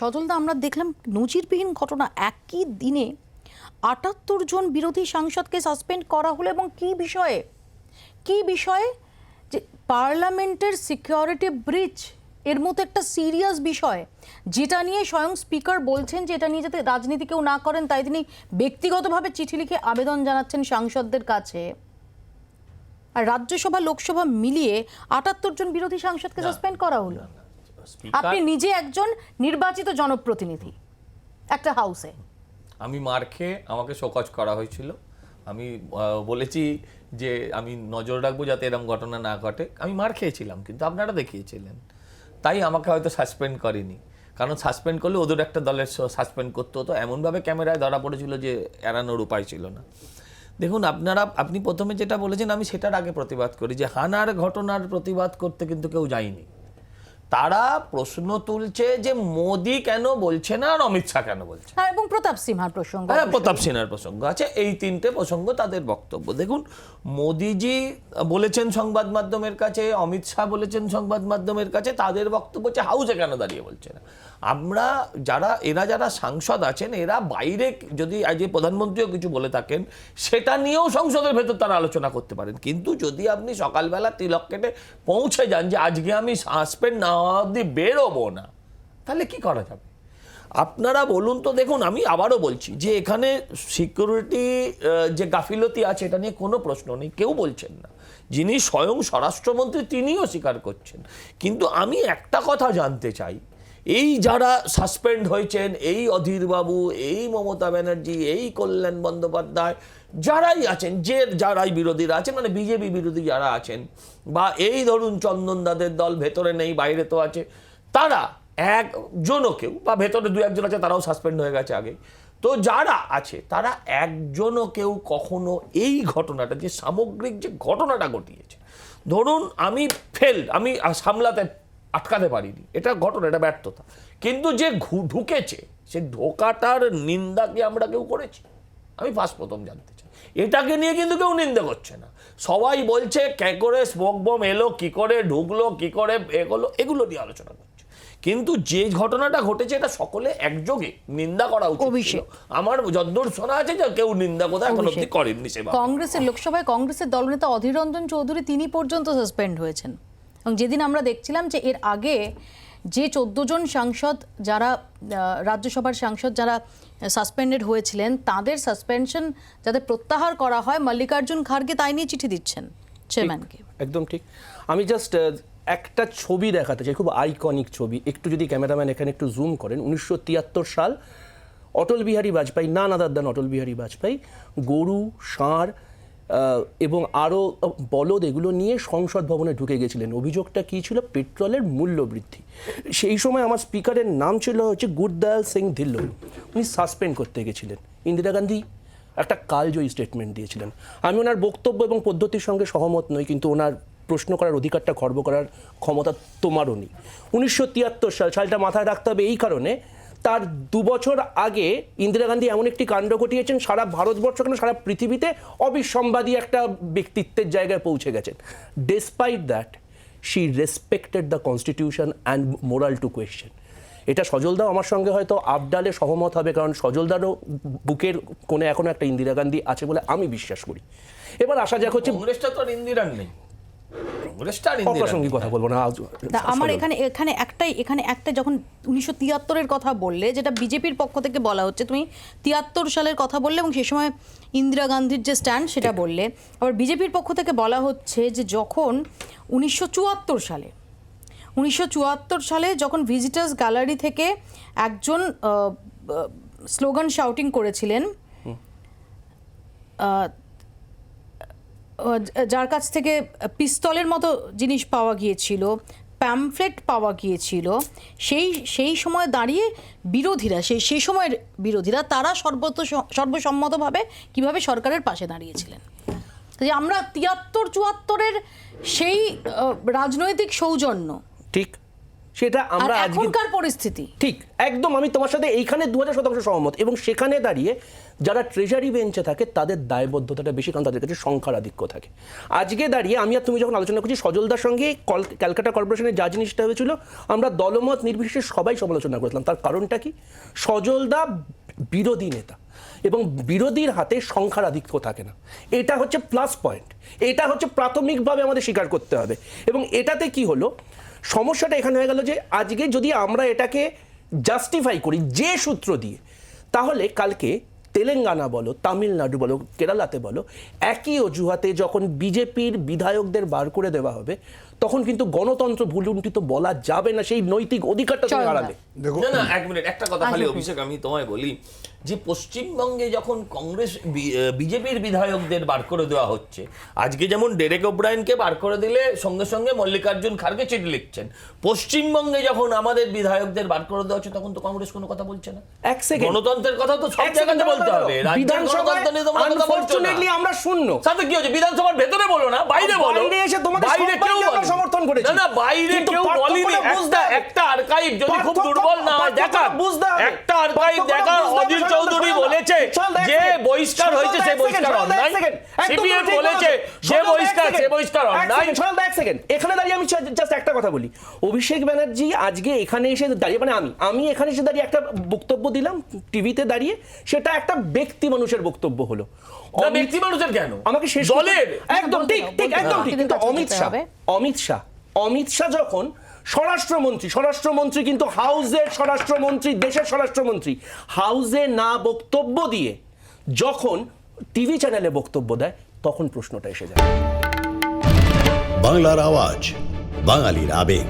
সজলদা আমরা দেখলাম নজিরবিহীন ঘটনা। একই দিনে আটাত্তর জন বিরোধী সাংসদকে সাসপেন্ড করা হলো এবং কি বিষয়ে? কি বিষয়ে? যে পার্লামেন্টের সিকিউরিটি ব্রিচ এর মতো একটা সিরিয়াস বিষয় যেটা নিয়ে স্বয়ং স্পিকার বলছেন যে এটা নিয়ে যাতে রাজনীতি কেউ না করেন তাই তিনি ব্যক্তিগতভাবে চিঠি লিখে আবেদন জানাচ্ছেন সাংসদদের কাছে। আর রাজ্যসভা লোকসভা মিলিয়ে আটাত্তর জন বিরোধী সাংসদকে সাসপেন্ড করা হলো। আপনি নিজে একজন নির্বাচিত জনপ্রতিনিধি একটা হাউসে। আমি মার খেয়ে আমাকে শোকজ করা হয়েছিল। আমি বলেছি যে আমি নজর রাখব যাতে এরকম ঘটনা না ঘটে। আমি মার খেয়েছিলাম কিন্তু আপনারা দেখিয়েছিলেন। তাই আমাকে হয়তো সাসপেন্ড করেনি। কারণ সাসপেন্ড করলে ওদের একটা দলের সাসপেন্ড করতে হতো। এমনভাবে ক্যামেরায় ধরা পড়েছিল যে এড়ানোর উপায় ছিল না। দেখুন আপনারা আপনি প্রথমে যেটা বলেছেন আমি সেটার আগে প্রতিবাদ করি যে হানার ঘটনার প্রতিবাদ করতে কিন্তু কেউ যায়নি। তারা প্রশ্ন তুলছে যে মোদি কেন বলছে না আর অমিত শাহ কেন বলছে হ্যাঁ এবং প্রতাপ সিনহার প্রসঙ্গ হ্যাঁ প্রতাপ সিনহার প্রসঙ্গ আছে। এই তিনটে প্রসঙ্গ তাদের বক্তব্য। দেখুন মোদিজি বলেছেন সংবাদ মাধ্যমের কাছে অমিত শাহ বলেছেন সংবাদ মাধ্যমের কাছে তাদের বক্তব্য হচ্ছে হাউসে কেন দাঁড়িয়ে বলছে না? আমরা যারা, এরা যারা সাংসদ আছেন, এরা বাইরে যদি আজ প্রধানমন্ত্রীও কিছু বলে থাকেন, সেটা নিয়েও সংসদের ভেতর তারা আলোচনা করতে পারেন। কিন্তু যদি আপনি সকালবেলা তিলক কেটে পৌঁছে যান যে আজকে আমি সাসপেন্ড না হওয়া অব্দি বেরোবো না, তাহলে কি করা যাবে? আপনারা বলুন তো, দেখুন, আমি আবারও বলছি যে এখানে সিকিউরিটি যে গাফিলতি আছে, এটা নিয়ে কোনো প্রশ্ন নেই, কেউ বলছেন না। যিনি স্বয়ং স্বরাষ্ট্রমন্ত্রী, তিনিও স্বীকার করছেন। কিন্তু আমি একটা কথা জানতে চাই এই যারা সাসপেন্ড হয়েছেন, এই অধীরবাবু, এই মমতা ব্যানার্জি, এই কল্যাণ বন্দ্যোপাধ্যায়, যারাই আছেন, যে যারাই বিরোধীরা আছেন মানে বিজেপি বিরোধী যারা আছেন, বা এই ধরুন চন্দন দাদের দল ভেতরে নেই, বাইরে তো আছে, তারা একজনও কেউ, বা ভেতরে দু একজন আছে, তারাও সাসপেন্ড হয়ে গেছে আগে তো যারা আছে, তারা একজনও কেউ কখনো এই ঘটনাটা, যে সামগ্রিক যে ঘটনাটা ঘটিয়েছে, ধরুন আমি ফেল আমি সামলাতে আটকাতে পারিনি। এটা ঘটনা এটা ব্যর্থতা। কিন্তু যে ঢুকেছে সে ঢোকাটার নিন্দা কি আমরা কেউ করেছি? আমি ফার্স্ট প্রথম জানতে চাই। এটাকে নিয়ে কিন্তু কেউ নিন্দা করছে না। সবাই বলছে কে করে স্মোক বম এলো কি করে ঢুকলো কি করে এগোলো এগুলো নিয়ে আলোচনা করছে। কিন্তু যে ঘটনাটা ঘটেছে এটা সকলে একযোগে নিন্দা করা উচিত ছিল। আমার যদ্দূর শোনা আছে যে কেউ নিন্দা কোথায় এখন অব্দি। করেননি সেভাবে। কংগ্রেসের লোকসভায় কংগ্রেসের দলনেতা অধীর রঞ্জন চৌধুরী তিনি পর্যন্ত সাসপেন্ড হয়েছেন। এবং যেদিন আমরা দেখছিলাম যে এর আগে যে চোদ্দ জন সাংসদ যারা রাজ্যসভার সাংসদ যারা সাসপেন্ডেড হয়েছিলেন, তাদের সাসপেনশন যাতে প্রত্যাহার করা হয়, মল্লিকার্জুন খার্গে তাই নিয়ে চিঠি দিচ্ছেন চেয়ারম্যানকে একদম ঠিক। আমি জাস্ট একটা ছবি দেখাতে চাই, খুব আইকনিক ছবি। একটু যদি ক্যামেরাম্যান এখানে একটু জুম করেন, উনিশশো তিয়াত্তর সাল Atal Bihari Vajpayee none other than Atal Bihari Vajpayee, গরু, ষাঁড় এবং আরও বলদ এগুলো নিয়ে সংসদ ভবনে ঢুকে গেছিলেন। অভিযোগটা কী ছিল? পেট্রোলের মূল্য বৃদ্ধি সেই সময় আমার স্পিকারের নাম ছিল হচ্ছে গুরদয়াল সিং ধিল্লো। উনি সাসপেন্ড করতে গেছিলেন। ইন্দিরা গান্ধী একটা কালজয়ী স্টেটমেন্ট দিয়েছিলেন। আমি ওনার বক্তব্য এবং পদ্ধতির সঙ্গে সহমত নই, কিন্তু ওনার প্রশ্ন করার অধিকারটা খর্ব করার ক্ষমতা তোমারও নেই। উনিশশো তিয়াত্তর সাল, সালটা মাথায় রাখতে হবে এই কারণে তার দু বছর আগে ইন্দিরা গান্ধী এমন একটি কাণ্ড ঘটিয়েছেন, সারা ভারতবর্ষ কেন সারা পৃথিবীতে অবিসম্বাদী একটা ব্যক্তিত্বের জায়গায় পৌঁছে গেছেন। Despite that she respected the constitution and moral to question এটা সজলদাও আমার সঙ্গে হয়তো আবডালে সহমত হবে, কারণ সজলদারও বুকের কোণে এখনও একটা ইন্দিরা গান্ধী আছে বলে আমি বিশ্বাস করি। এবার আসা যাক হচ্ছে তো নেই। অপ্রাসঙ্গিক। কথা বলব না আমার এখানে এখানে একটাই এখানে একটা যখন উনিশশো তিয়াত্তরের কথা বললে যেটা বিজেপির পক্ষ থেকে বলা হচ্ছে তুমি তিয়াত্তর সালের কথা বললে এবং সে সময় ইন্দিরা গান্ধীর যে স্ট্যান্ড সেটা বললে আবার বিজেপির পক্ষ থেকে বলা হচ্ছে যে যখন উনিশশো চুয়াত্তর সালে উনিশশো চুয়াত্তর সালে যখন ভিজিটার্স গ্যালারি থেকে একজন স্লোগান শাউটিং করেছিলেন যার কাছ থেকে পিস্তলের মতো জিনিস পাওয়া গিয়েছিল, প্যামফ্লেট পাওয়া গিয়েছিল, সেই সেই সময় দাঁড়িয়ে বিরোধীরা সেই সেই সময়ের বিরোধীরা, তারা সর্বত সর্বসম্মতভাবে কীভাবে সরকারের পাশে দাঁড়িয়েছিলেন? যে আমরা তিয়াত্তর চুয়াত্তরের সেই রাজনৈতিক সৌজন্য ঠিক সেটা আমরা এখনকার পরিস্থিতি। ঠিক একদম আমি তোমার সাথে এইখানে দু হাজার শতাংশ সহমত এবং সেখানে দাঁড়িয়ে যারা ট্রেজারি বেঞ্চে থাকে তাদের দায়বদ্ধতাটা বেশি কারণ তাদের কাছে সংখ্যার আধিক্য থাকে। আজকে দাঁড়িয়ে আমি আর তুমি যখন আলোচনা করছি সজলদার সঙ্গে কল- ক্যালকাটা কর্পোরেশনের যা জিনিসটা হয়েছিল আমরা দলমত নির্বিশেষে সবাই সমালোচনা করেছিলাম। তার কারণটা কি? সজলদা বিরোধী নেতা এবং বিরোধীর হাতে সংখ্যার আধিক্য থাকে না। এটা হচ্ছে প্লাস পয়েন্ট এটা হচ্ছে প্রাথমিকভাবে আমাদের স্বীকার করতে হবে। এবং এটাতে কি হলো? সমস্যাটা এখানে হয়ে গেল যে আজকে যদি আমরা এটাকে জাস্টিফাই করি যে সূত্র দিয়ে, তাহলে কালকে তেলেঙ্গানা বলো, তামিলনাড়ু বলো, কেরালাতে বলো, একই অজুহাতে যখন বিজেপির বিধায়কদের বার করে দেওয়া হবে তখন কিন্তু গণতন্ত্র ভুলুণ্ঠিত বলা যাবে না সেই নৈতিক অধিকারটা তুমি হারাবে দেখো না না এক মিনিট একটা কথা খালি অভিষেক আমি তোমায় বলি যে পশ্চিমবঙ্গে যখন কংগ্রেস বিজেপির বিধায়কদের বার করে দেওয়া হচ্ছে আজকে যেমন ডেরেক ওব্রায়নকে বার করে দিলে সঙ্গে সঙ্গে মল্লিকার্জুন খার্গে চিঠি লিখছেন। পশ্চিমবঙ্গে যখন আমাদের বিধায়কদের বার করে দেওয়া হচ্ছে তখন তো কংগ্রেস কোনো কথা বলছে না। এক সেকেন্ড গণতন্ত্রের কথা তো সব জায়গাতে বলতে হবে। রাজ্যের গণতন্ত্র নিয়ে তোমরা কথা বলছো না। আমরা শূন্য। সাথে কি হচ্ছে বিধানসভার ভেতরে বলো না বাইরে বলো। বাইরে এসে তোমাদের বাইরে কেউ সবাইকে আমরা বলেনি। সমর্থন করেছি। না না বাইরে কেউ বলেনি। একটা একটা আর্কাইভ যদি খুব দুর্বল না হয় দেখা। বুঝতে একটা আর্কাইভ দেখা শোনো, চৌধুরী বলেছে যে বহিষ্কার হয়েছে সে বহিষ্কার অন্যায় সিপিএম বলেছে। যে বহিষ্কার সে বহিষ্কার অন্যায় second, এক সেকেন্ড এখানে দাঁড়িয়ে আমি জাস্ট একটা কথা বলি। অভিষেক ব্যানার্জি আজকে এখানে এসে দাঁড়িয়ে মানে আমি আমি এখানে এসে দাঁড়িয়ে একটা বক্তব্য দিলাম টিভিতে দাঁড়িয়ে সেটা একটা ব্যক্তি মানুষের বক্তব্য হলো। না ব্যক্তি মানুষের কেন? আমাকে শেষ দলের? একদম ঠিক ঠিক একদম ঠিক। কিন্তু কিন্তু অমিত শাহ অমিত শাহ অমিত শাহ যখন স্বরাষ্ট্রমন্ত্রী স্বরাষ্ট্রমন্ত্রী কিন্তু হাউজের স্বরাষ্ট্রমন্ত্রী, দেশের স্বরাষ্ট্রমন্ত্রী হাউজে না বক্তব্য দিয়ে যখন টিভি চ্যানেলে বক্তব্য দেয়, তখন প্রশ্নটা এসে যায়। বাংলার আওয়াজ, বাঙালির আবেগ,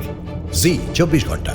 জি, চব্বিশ ঘণ্টা।